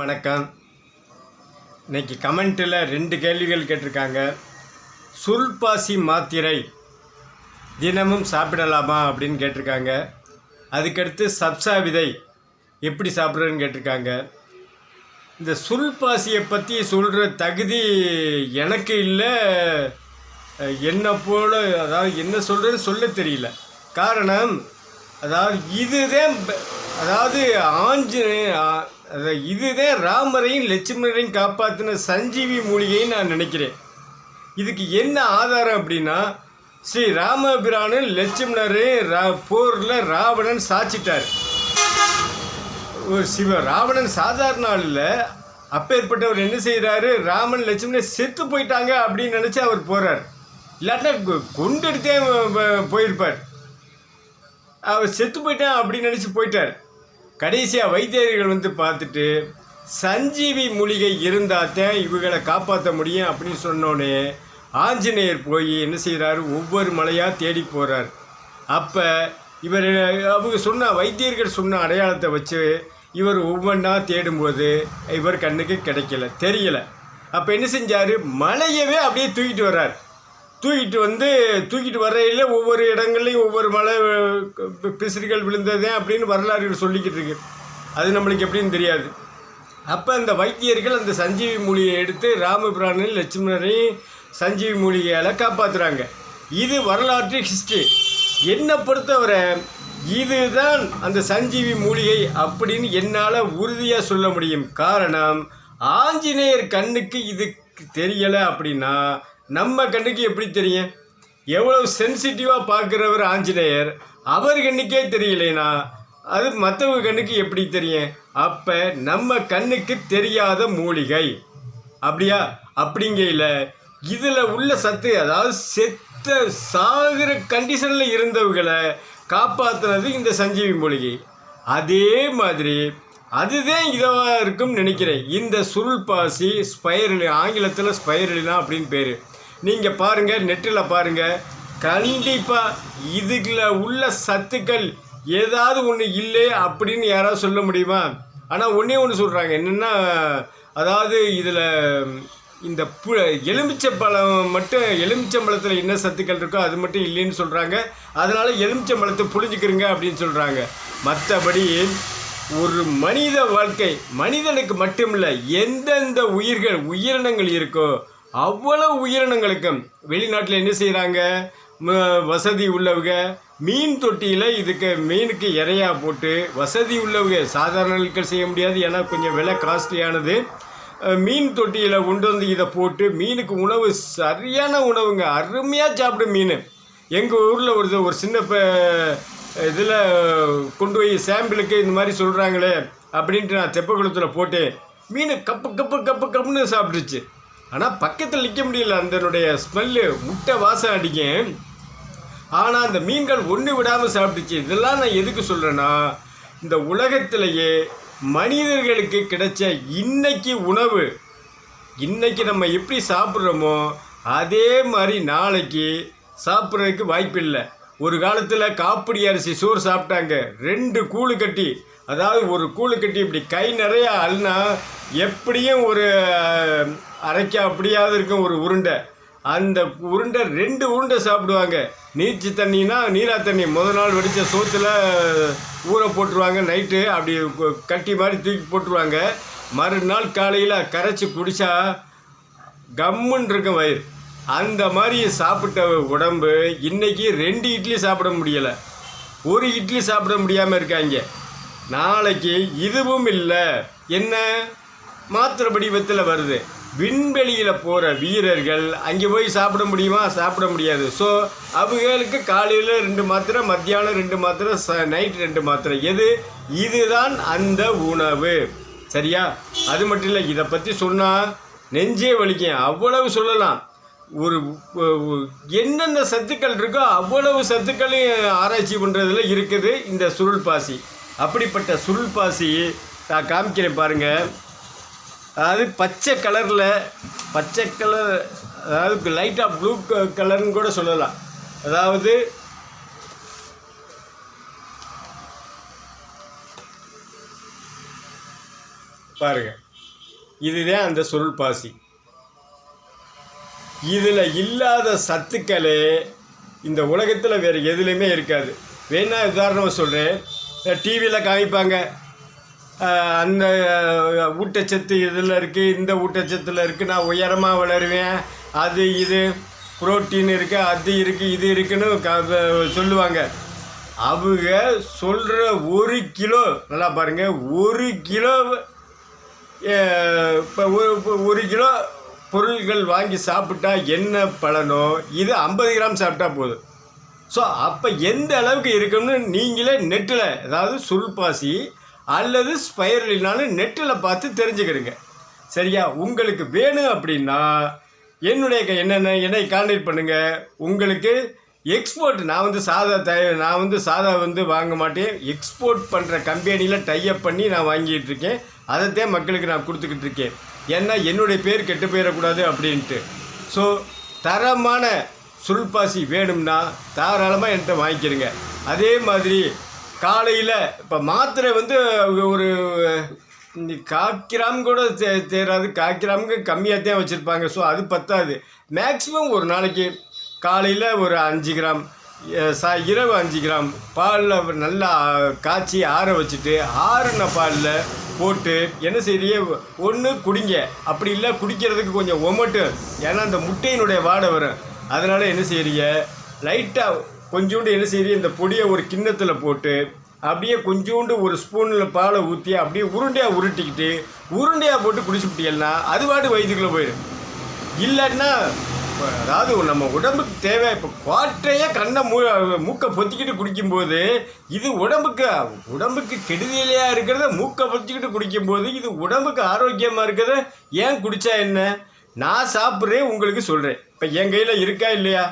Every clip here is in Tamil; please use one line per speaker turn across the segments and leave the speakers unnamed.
வணக்கம். இன்றைக்கி கமெண்ட்டில் ரெண்டு கேள்விகள் கேட்டிருக்காங்க. சுல்பாசி மாத்திரை தினமும் சாப்பிடலாமா அப்படின்னு கேட்டிருக்காங்க. அதுக்கடுத்து சப்சா விதை எப்படி சாப்பிட்றதுன்னு கேட்டிருக்காங்க. இந்த சுல்பாசியை பற்றி சொல்கிற தகுதி எனக்கு இல்லை. என்ன போல அதாவது என்ன சொல்கிறது சொல்ல தெரியல. காரணம் அதாவது இதுதான் அதாவது ஆஞ்சநேய அதாவது இதுதான் ராமரையும் லட்சுமணரையும் காப்பாற்றின சஞ்சீவி மூலிகைன்னு நான் நினைக்கிறேன். இதுக்கு என்ன ஆதாரம் அப்படின்னா ஸ்ரீ ராமபிரானும் லட்சுமணரு ரா போரில் ராவணன் சாச்சிட்டார். ஒரு சிவ ராவணன் சாதாரண ஆள் இல்லை அப்பேற்பட்டவர் என்ன செய்கிறாரு ராமன் லட்சுமணன் செத்து போயிட்டாங்க அப்படின்னு நினச்சி அவர் போகிறார் இல்லாட்டினா கொண்டு எடுத்தே போயிருப்பார். அவர் செத்து போயிட்டான் அப்படின்னு நினச்சி போயிட்டார். கடைசியாக வைத்தியர்கள் வந்து பார்த்துட்டு சஞ்சீவி மூலிகை இருந்தால் தான் இவங்களை காப்பாற்ற முடியும் அப்படின்னு சொன்னோடனே ஆஞ்சநேயர் போய் என்ன செய்கிறாரு ஒவ்வொரு மலையாக தேடி போகிறார் அப்போ இவர் அவங்க சொன்ன வைத்தியர்கள் சொன்ன அடையாளத்தை வச்சு இவர் ஒவ்வொன்றா தேடும்போது இவர் கண்ணுக்கு கிடைக்கல தெரியல. அப்போ என்ன செஞ்சார்? மலையவே அப்படியே தூக்கிட்டு வர்றார். தூக்கிட்டு வந்து தூக்கிட்டு வரையில் ஒவ்வொரு இடங்கள்லையும் ஒவ்வொரு மலை பிசிறுகள் விழுந்ததே அப்படின்னு வரலாறு சொல்லிக்கிட்டு இருக்கு. அது நம்மளுக்கு எப்படின்னு தெரியாது. அப்போ அந்த வைத்தியர்கள் அந்த சஞ்சீவி மூலியை எடுத்து ராமபிரானையும் லட்சுமணரையும் சஞ்சீவி மூலிகையால் காப்பாற்றுறாங்க இது வரலாற்று ஹிஸ்ட்ரி என்னை பொறுத்தவரை இதுதான் அந்த சஞ்சீவி மூலிகை அப்படின்னு என்னால் உறுதியாக சொல்ல முடியும். காரணம் ஆஞ்சநேயர் கண்ணுக்கு இது தெரியலை அப்படின்னா நம்ம கண்ணுக்கு எப்படி தெரியும்? எவ்வளோ சென்சிட்டிவாக பார்க்குறவர் ஆஞ்சநேயர் அவர் கண்ணுக்கே தெரியலைனா அது மற்றவங்க கண்ணுக்கு எப்படி தெரியும்? அப்போ நம்ம கண்ணுக்கு தெரியாத மூலிகை. அப்படியா? அப்படிங்கையில் இதில் உள்ள சத்து அதாவது செத்த சாகிற கண்டிஷனில் இருந்தவங்களை காப்பாற்றுனது இந்த சஞ்சீவி மூலிகை. அதே மாதிரி அதுதான் இதுவாக இருக்கும்னு நினைக்கிறேன். இந்த சுருள் பாசி ஸ்பைரலி ஆங்கிலத்தில் ஸ்பைரலினா அப்படின்னு பேர். நீங்கள் பாருங்கள் நெட்டில் பாருங்கள் கண்டிப்பாக இதுகில் உள்ள சத்துக்கள் ஏதாவது ஒன்று இல்லை அப்படின்னு யாராவது சொல்ல முடியுமா? ஆனால் ஒன்றே ஒன்று சொல்கிறாங்க என்னென்னா அதாவது இதில் இந்த பு எலுமிச்சம்பழம் மட்டும் எலுமிச்சம்பழத்தில் என்ன சத்துக்கள் இருக்கோ அது மட்டும் இல்லைன்னு சொல்கிறாங்க அதனால் எலுமிச்சம்பழத்தை புழிஞ்சுக்கிறங்க அப்படின்னு சொல்கிறாங்க மற்றபடி ஒரு மனித வாழ்க்கை மனிதனுக்கு மட்டுமில்லை எந்தெந்த உயிர்கள் உயிரினங்கள் இருக்கோ அவ்வளவு உயிரினங்களுக்கும் வெளிநாட்டில் என்ன செய்கிறாங்க வசதி உள்ளவங்க மீன் தொட்டியில் இதுக்கு மீனுக்கு இறையா போட்டு வசதி உள்ளவங்க சாதாரண செய்ய முடியாது. ஏன்னா கொஞ்சம் விலை காஸ்ட்லியானது மீன் தொட்டியில் கொண்டு வந்து இதை போட்டு மீனுக்கு உணவு சரியான உணவுங்க. அருமையாக சாப்பிடும் மீன். எங்கள் ஊரில் ஒரு ஒரு சின்ன இதில் கொண்டு போய் சாம்பிளுக்கு இந்த மாதிரி சொல்கிறாங்களே அப்படின்ட்டு நான் தெப்பக்குளத்தில் போட்டேன். மீன் கப்பு கப்பு கப்பு கப்புன்னு சாப்பிட்டுச்சு ஆனால் பக்கத்தில் நிற்க முடியல. அதனுடைய ஸ்மெல்லு முட்டை வாசம் அடிக்கும் ஆனால் அந்த மீன்கள் ஒன்று விடாமல் சாப்பிட்டுச்சு. இதெல்லாம் நான் எதுக்கு சொல்கிறேன்னா இந்த உலகத்திலேயே மனிதர்களுக்கு கிடைச்ச இன்னைக்கு உணவு இன்னைக்கு நம்ம எப்படி சாப்பிட்றோமோ அதே மாதிரி நாளைக்கு சாப்பிட்றதுக்கு வாய்ப்பில்லை ஒரு காலத்தில் காப்பிடி அரிசி சோறு சாப்பிட்டாங்க. ரெண்டு கூழு கட்டி. அதாவது ஒரு கூழு கட்டி இப்படி கை நிறையா அல்னா எப்படியும் ஒரு அரைக்க அப்படியாவது இருக்கும் ஒரு உருண்டை. அந்த உருண்டை ரெண்டு உருண்டை சாப்பிடுவாங்க. நீச்சு தண்ணினா நீரா தண்ணி. முதல் நாள் வெடித்த சோத்தில் ஊற போட்டுருவாங்க. நைட்டு அப்படி கட்டி மாதிரி தூக்கி போட்டுருவாங்க. மறுநாள் காலையில் கரைச்சி குடித்தா கம்முன்னு இருக்கும் வயிறு. அந்த மாதிரி சாப்பிட்ட உடம்பு இன்றைக்கி ரெண்டு இட்லி சாப்பிட முடியலை. ஒரு இட்லி சாப்பிட முடியாமல் இருக்காங்க. நாளைக்கு இதுவும் இல்லை. என்ன? மாத்திரை வடிவத்தில் வருது. விண்வெளியில் போகிற வீரர்கள் அங்கே போய் சாப்பிட முடியுமா? சாப்பிட முடியாது. ஸோ அவங்களுக்கு காலையில் ரெண்டு மாத்திரை மத்தியானம் ரெண்டு மாத்திரை ச நைட் ரெண்டு மாத்திரை. எது? இதுதான் அந்த உணவு. சரியா? அது மட்டும் இல்லை இதை பற்றி சொன்னால் நெஞ்சே வலிக்கும். அவ்வளவு சொல்லலாம். ஒரு என்னென்ன சத்துக்கள் இருக்கோ அவ்வளவு சத்துக்களையும் ஆராய்ச்சி பண்ணுறதுல இருக்குது இந்த சுருள் பாசி. அப்படிப்பட்ட சுருள் பாசி நான் காமிக்கிறேன் பாருங்கள் அதாவது பச்சை கலரில் பச்சை கலர் அதாவது லைட்டாக ப்ளூ கலர்னு கூட சொல்லலாம். அதாவது பாருங்கள் இதுதான் அந்த சொல் பாசி. இதில் இல்லாத சத்துக்களே இந்த உலகத்தில் வேறு எதுலேயுமே இருக்காது. வேணா உதாரணம் சொல்கிறேன் டிவியில் காமிப்பாங்க. அந்த ஊட்டச்சத்து இதில் இருக்குது இந்த ஊட்டச்சத்தில் இருக்குது நான் உயரமாக வளருவேன் அது இது புரோட்டீன் இருக்குது அது இருக்குது இது இருக்குன்னு க சொல்லுவாங்க. அவங்க சொல்கிற ஒரு கிலோ நல்லா பாருங்கள் ஒரு கிலோ இப்போ ஒரு ஒரு கிலோ பொருள்கள் வாங்கி சாப்பிட்டா என்ன பலனோ? இது ஐம்பது கிராம் சாப்பிட்டா போதும். ஸோ அப்போ எந்த அளவுக்கு இருக்கும்னு நீங்களே நெட்டில் அதாவது சுல்பாசி அல்லது ஸ்பைரலினாலும் நெட்டில் பார்த்து தெரிஞ்சுக்கிடுங்க. சரியா? உங்களுக்கு வேணும் அப்படின்னா என்னுடைய க- என்னென்ன என்னை கான்டாக்ட் பண்ணுங்கள் உங்களுக்கு எக்ஸ்போர்ட் நான் வந்து சாதா தய நான் வந்து சாதா வந்து வாங்க மாட்டேன். எக்ஸ்போர்ட் பண்ணுற கம்பெனியில் டைப் பண்ணி நான் வாங்கிட்டு இருக்கேன். அதைத்தான் மக்களுக்கு நான் கொடுத்துக்கிட்டு இருக்கேன். ஏன்னா என்னுடைய பேர் கெட்டு போயிடக்கூடாது அப்படின்ட்டு. ஸோ தரமான சுல்பாசி வேணும்னா தாராளமாக என்கிட்ட வாங்கிக்கிறங்க அதே மாதிரி காலையில் இப்போ மாத்திரை வந்து ஒரு காக்கிராம் கூட தே தேராது. காக்கிராமுக்கு கம்மியாக தான் வச்சுருப்பாங்க. ஸோ அது பத்தாது. மேக்ஸிமம் ஒரு நாளைக்கு காலையில் ஒரு அஞ்சு கிராம் சா இரவு அஞ்சு கிராம் பாலில் நல்லா காய்ச்சி ஆற வச்சுட்டு ஆறுன பாலில் போட்டு என்ன செய்றீங்க? ஒன்று குடிங்க. அப்படி இல்லை குடிக்கிறதுக்கு கொஞ்சம் ஒமட்டும் ஏன்னா அந்த முட்டையினுடைய வாடை வரும். அதனால் என்ன செய்கிறீங்க லைட்டாக கொஞ்சோண்டு என்ன செய்றீங்க இந்த பொடியை ஒரு கிண்ணத்தில் போட்டு அப்படியே கொஞ்சோண்டு ஒரு ஸ்பூனில் பாலை ஊற்றி அப்படியே உருண்டையாக உருட்டிக்கிட்டு உருண்டையாக போட்டு குடிச்சுப்பிட்டீங்கன்னா அது பாட்டு வயிற்றுக்குள்ளே போயிடும். இல்லைன்னா அதாவது நம்ம உடம்புக்கு தேவை இப்போ குவாட்டையே கண்ணை மூ மூக்கை பொத்திக்கிட்டு குடிக்கும்போது இது உடம்புக்கு உடம்புக்கு கெடுதலையாக இருக்கிறத மூக்கை பொத்திக்கிட்டு குடிக்கும்போது இது உடம்புக்கு ஆரோக்கியமாக இருக்கிறத ஏன் குடித்தா என்ன? நான் சாப்பிட்றேன் உங்களுக்கு சொல்கிறேன் இப்போ என் கையில் இருக்கா இல்லையா?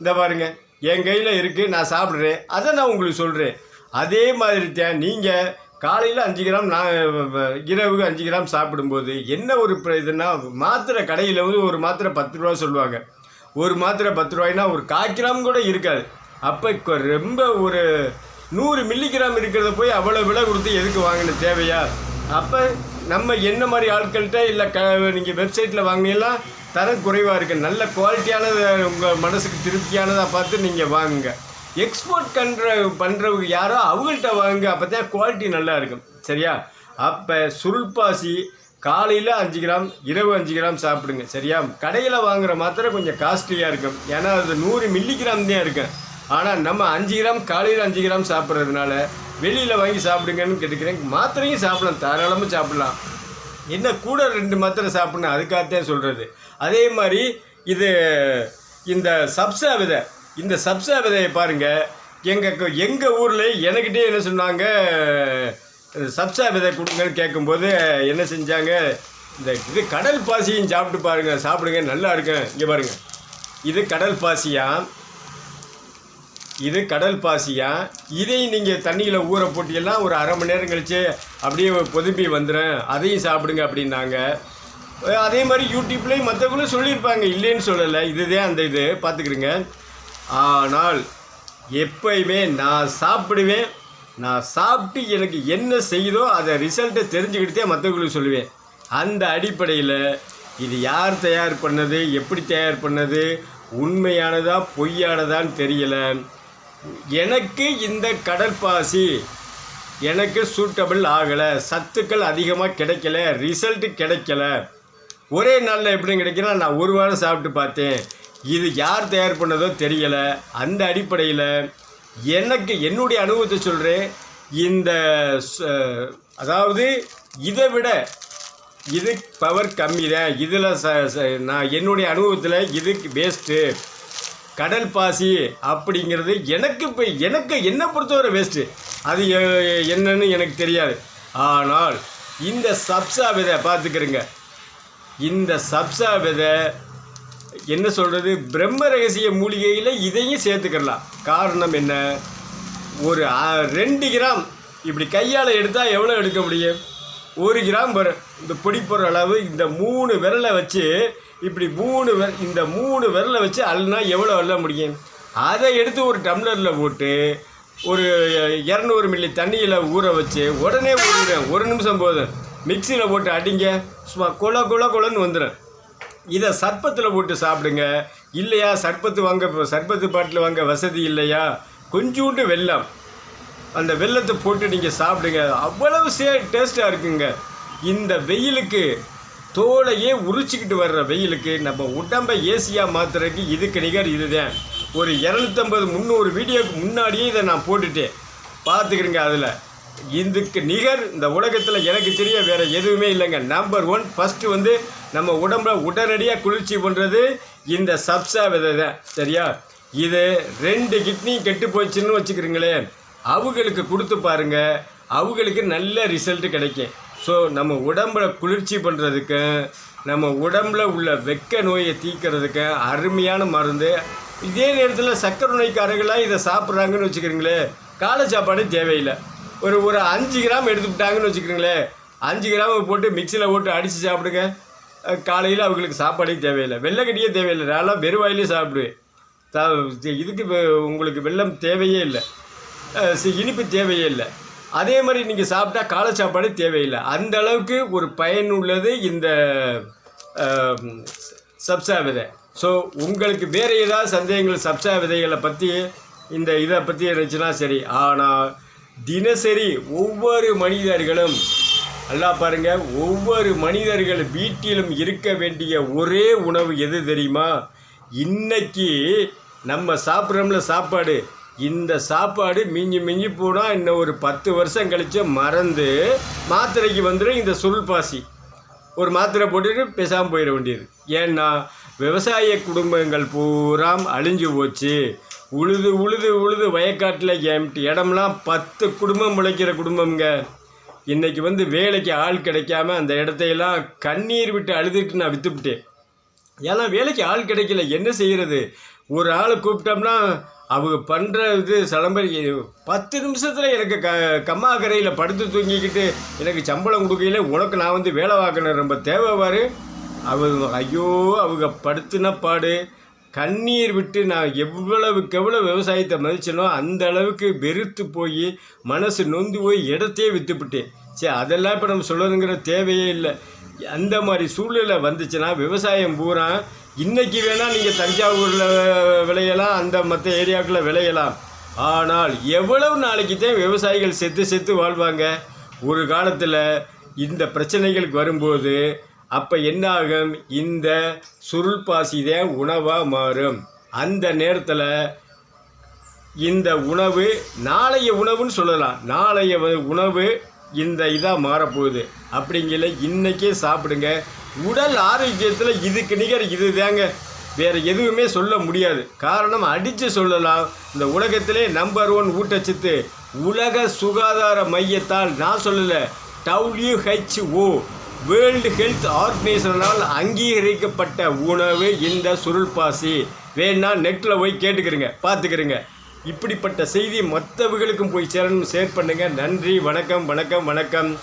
இந்த பாருங்க. என் கையில் இருக்குது நான் சாப்பிட்றேன். அதை நான் உங்களுக்கு சொல்கிறேன் அதே மாதிரி தான் நீங்கள் காலையில் அஞ்சு கிராம் நான் இரவுக்கு அஞ்சு கிராம் சாப்பிடும்போது என்ன ஒரு பிர- இதுன்னா மாத்திரை கடையில் வந்து ஒரு மாத்திரை பத்து ரூபா சொல்லுவாங்க. ஒரு மாத்திரை பத்து ரூபாய்னா ஒரு கால் கிராம் கூட இருக்காது. அப்போ இப்போ ரொம்ப ஒரு நூறு மில்லிகிராம் இருக்கிறத போய் அவ்வளோ விலை கொடுத்து எதுக்கு வாங்கின தேவையா? அப்போ நம்ம என்ன மாதிரி ஆட்கள்கிட்ட இல்லை க நீங்கள் வெப்சைட்டில் வாங்கினீங்கன்னா தரம் குறைவாக இருக்குது நல்ல குவாலிட்டியானது உங்கள் மனசுக்கு திருப்தியானதாக பார்த்து நீங்கள் வாங்குங்க. எக்ஸ்போர்ட் கண்ற பண்ணுறவங்க யாரோ அவங்கள்ட்ட வாங்குங்க. அப்போ தான் குவாலிட்டி நல்லா இருக்கும். சரியா? அப்போ சுருள்பாசி காலையில் அஞ்சு கிராம் இரவு அஞ்சு கிராம் சாப்பிடுங்க. சரியா? கடையில் வாங்குற மாத்திரை கொஞ்சம் காஸ்ட்லியாக இருக்கும். ஏன்னா அது நூறு மில்லி கிராம் தான் இருக்கும். ஆனால் நம்ம அஞ்சு கிராம் காலையில் அஞ்சு கிராம் சாப்பிட்றதுனால வெளியில் வாங்கி சாப்பிடுங்கன்னு கேட்டுக்கிறேன். மாத்திரையும் சாப்பிடலாம். தாராளமாக சாப்பிடலாம். என்ன கூட ரெண்டு மாத்திரை சாப்பிட்ணும். அதுக்காகத்தான் சொல்கிறது அதே மாதிரி இது இந்த சப்சா விதை இந்த சப்சா விதையை பாருங்கள் எங்கள் எங்கள் ஊரில் எனக்கிட்டே என்ன சொன்னாங்க? சப்சா விதை கொடுங்கன்னு கேட்கும்போது என்ன செஞ்சாங்க? இந்த இது கடல் பாசியும் சாப்பிட்டு பாருங்கள் சாப்பிடுங்க நல்லா இருக்கும். இங்கே பாருங்கள் இது கடல் பாசியாக இது கடல் பாசியா? இதையும் நீங்கள் தண்ணியில் ஊற போட்டியெல்லாம் ஒரு அரை மணி நேரம் கழித்து அப்படியே பொதுப்பி வந்துடும் அதையும் சாப்பிடுங்க அப்படின்னாங்க. அதே மாதிரி யூடியூப்லேயும் மற்றவங்களும் சொல்லியிருப்பாங்க. இல்லைன்னு சொல்லலை. இதுதான் அந்த இது. பார்த்துக்கிறங்க. ஆனால் எப்பயுமே நான் சாப்பிடுவேன். நான் சாப்பிட்டு எனக்கு என்ன செய்யுதோ அதை ரிசல்ட்டை தெரிஞ்சுக்கிட்டே மற்றவங்களுக்கு சொல்லுவேன். அந்த அடிப்படையில் இது யார் தயார் பண்ணது? எப்படி தயார் பண்ணது? உண்மையானதா பொய்யானதான்னு தெரியலை. எனக்கு இந்த கடற்பாசி எனக்கு சூட்டபிள் ஆகலை. சத்துக்கள் அதிகமாக கிடைக்கல. ரிசல்ட்டு கிடைக்கல. ஒரே நாளில் எப்படி கிடைக்குன்னா நான் ஒரு வாரம் சாப்பிட்டு பார்த்தேன். இது யார் தயார் பண்ணதோ தெரியலை. அந்த அடிப்படையில் எனக்கு என்னுடைய அனுபவத்தை சொல்கிறேன் இந்த அதாவது இதை விட இது பவர் கம்மி தான். இதில் ச ச- நான் என்னுடைய அனுபவத்தில் இதுக்கு வேஸ்ட்டு கடல் பாசி அப்படிங்கிறது எனக்கு இப்போ எனக்கு என்னை பொறுத்தவரை வேஸ்ட்டு அது எ- என்னன்னு எனக்கு தெரியாது. ஆனால் இந்த சப்ஸா விதை பார்த்துக்கிறேங்க. இந்த சப்சா விதை என்ன சொல்கிறது பிரம்ம ரகசிய மூலிகையில் இதையும் சேர்த்துக்கலாம் காரணம் என்ன? ஒரு ரெண்டு கிராம் இப்படி கையால் எடுத்தால் எவ்வளோ எடுக்க முடியும்? ஒரு கிராம் வரும் இந்த பொடி போடுற அளவு இந்த மூணு விரலை வச்சு இப்படி மூணு விர இந்த மூணு விரலை வச்சு அள்ளினா எவ்வளோ அள்ள முடியும்? அதை எடுத்து ஒரு டம்ளரில் போட்டு ஒரு இரநூறு மில்லி தண்ணியில் ஊற வச்சு உடனே ஊறிடும் ஒரு நிமிஷம் போதும். மிக்சியில் போட்டு அடிங்க. சும்மா குல குல குலன்னு வந்துடும் இதை சர்பத்தில் போட்டு சாப்பிடுங்க. இல்லையா? சர்பத்து வாங்க இப்போ சர்பத்து பாட்டில் வாங்க வசதி இல்லையா? கொஞ்சோண்டு வெல்லம். அந்த வெல்லத்தை போட்டு நீங்கள் சாப்பிடுங்க. அவ்வளவு சே டேஸ்ட்டாக இருக்குங்க. இந்த வெயிலுக்கு தோலையே உரிச்சிக்கிட்டு வர்ற வெயிலுக்கு நம்ம உடம்பை ஏசியாக மாற்றுறதுக்கு இதுக்கு நிகர் இதுதான். ஒரு இரநூத்தம்பது முந்நூறு வீடியோக்கு முன்னாடியே இதை நான் போட்டுட்டேன். பார்த்துக்கிறேங்க அதில். இதுக்கு நிகர் இந்த உலகத்தில் எனக்கு தெரிய வேறு எதுவுமே இல்லைங்க. நம்பர் ஒன் ஃபஸ்ட்டு வந்து நம்ம உடம்புல உடனடியாக குளிர்ச்சி பண்ணுறது இந்த சப்சா விதை தான் சரியா? இது ரெண்டு கிட்னி கெட்டு போச்சுன்னு வச்சுக்கிறீங்களேன் அவங்களுக்கு கொடுத்து பாருங்க அவங்களுக்கு நல்ல ரிசல்ட் கிடைக்கும். ஸோ நம்ம உடம்புல குளிர்ச்சி பண்ணுறதுக்கும் நம்ம உடம்புல உள்ள வெக்க நோயை தீக்கிறதுக்கும் அருமையான மருந்து. இதே நேரத்தில் சக்கரை நோய்க்காரர்களாக இதை சாப்பிட்றாங்கன்னு வச்சுக்கிறீங்களே காலை சாப்பாடு தேவையில்லை. ஒரு ஒரு அஞ்சு கிராம் எடுத்துக்கிட்டாங்கன்னு வச்சுக்கிறீங்களேன் அஞ்சு கிராம் போட்டு மிக்சியில் போட்டு அடித்து சாப்பிடுங்க. காலையில் அவங்களுக்கு சாப்பாடே தேவையில்லை. வெள்ளைக்கட்டியே தேவையில்லை. நான்லாம் வெறும் வாயிலே சாப்பிடுவேன். த இதுக்கு வெ- உங்களுக்கு வெள்ளம் தேவையே இல்லை. இனிப்பு தேவையே இல்லை. அதே மாதிரி நீங்கள் சாப்பிட்டா காலை சாப்பாடு தேவையில்லை. அந்த அளவுக்கு ஒரு பயனுள்ளது இந்த சப்சா விதை. ஸோ உங்களுக்கு வேறு ஏதாவது சந்தேகங்கள் சப்சா விதைகளை பற்றி இந்த இதை பற்றி இருந்துச்சுன்னா சரி. ஆனால் தினசரி ஒவ்வொரு மனிதர்களும் நல்லா பாருங்க ஒவ்வொரு மனிதர்கள் வீட்டிலும் இருக்க வேண்டிய ஒரே உணவு எது தெரியுமா? இன்னைக்கு நம்ம சாப்பிட்றோம்ல சாப்பாடு. இந்த சாப்பாடு மிஞ்சி மிஞ்சி போனால் இன்னும் ஒரு பத்து வருஷம் கழிச்சு மறந்து மாத்திரைக்கு வந்துடும் இந்த சுருள்பாசி ஒரு மாத்திரை போட்டுட்டு பேசாமல் போயிட வேண்டியது. ஏன்னா விவசாய குடும்பங்கள் பூராம் அழிஞ்சு போச்சு. உழுது உழுது உழுது வயக்காட்டில் எம்டி இடம்லாம் பத்து குடும்பம் முளைக்கிற குடும்பம்ங்க. இன்றைக்கி வந்து வேலைக்கு ஆள் கிடைக்காம அந்த இடத்தையெல்லாம் கண்ணீர் விட்டு அழுதுட்டு நான் விற்றுவிட்டேன் ஏன்னா வேலைக்கு ஆள் கிடைக்கல. என்ன செய்கிறது ஒரு ஆளை கூப்பிட்டோம்னா அவங்க பண்ணுற இது சிலம்பரி பத்து நிமிஷத்தில் எனக்கு க கம்மாக்கரையில் படுத்து தூங்கிக்கிட்டு எனக்கு சம்பளம் கொடுக்கையில உனக்கு நான் வந்து வேலை பார்க்கணும். ரொம்ப தேவைவார் அவங்க ஐயோ அவங்க படுத்துன பாடு. கண்ணீர் விட்டு நான் எவ்வளவுக்கு எவ்வளோ விவசாயத்தை மதிச்சனோ அந்த அளவுக்கு வெறுத்து போய் மனசு நொந்து போய் இடத்தையே விற்றுப்பிட்டேன் சரி அதெல்லாம் இப்போ நம்ம சொல்லணுங்கிற தேவையே இல்லை. அந்த மாதிரி சூழ்நிலை வந்துச்சுன்னா விவசாயம் பூரா இன்றைக்கி வேணால் நீங்கள் தஞ்சாவூரில் விளையலாம் அந்த மற்ற ஏரியாவுக்குள்ள விளையலாம். ஆனால் எவ்வளவு நாளைக்கு தான் விவசாயிகள் செத்து செத்து வாழ்வாங்க? ஒரு காலத்தில் இந்த பிரச்சனைகளுக்கு வரும்போது அப்போ என்ன ஆகும் இந்த சுருள் பாசி தான் உணவாக மாறும். அந்த நேரத்தில் இந்த உணவு நாளைய உணவுன்னு சொல்லலாம். நாளைய உணவு இந்த இதாக மாறப்போகுது. அப்படிங்கிற இன்றைக்கே சாப்பிடுங்க. உடல் ஆரோக்கியத்தில் இதுக்கு நிகர் இது தாங்க வேறு எதுவுமே சொல்ல முடியாது. காரணம் அடித்து சொல்லலாம். இந்த உலகத்திலே நம்பர் ஒன் ஊட்டச்சத்து. உலக சுகாதார மையத்தால் நான் சொல்லலை. டபிள்யூஹெச்ஓ வேர்ல்டு ஹெல்த் ஆர்கனைசேஷனால் அங்கீகரிக்கப்பட்ட உணவு இந்த சுருள்பாசி. வேணா நெட்டில் போய் கேட்டுக்கிறங்க பார்த்துக்கிறங்க. இப்படிப்பட்ட செய்தி மற்றவர்களுக்கும் போய் சேரணும் ஷேர் பண்ணுங்கள் நன்றி வணக்கம் வணக்கம் வணக்கம்.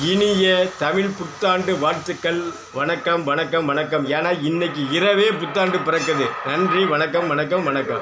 இனிய தமிழ் புத்தாண்டு வாழ்த்துக்கள். வணக்கம் வணக்கம் வணக்கம். ஏன்னா இன்றைக்கி இரவே புத்தாண்டு பிறக்குது. நன்றி வணக்கம் வணக்கம் வணக்கம்.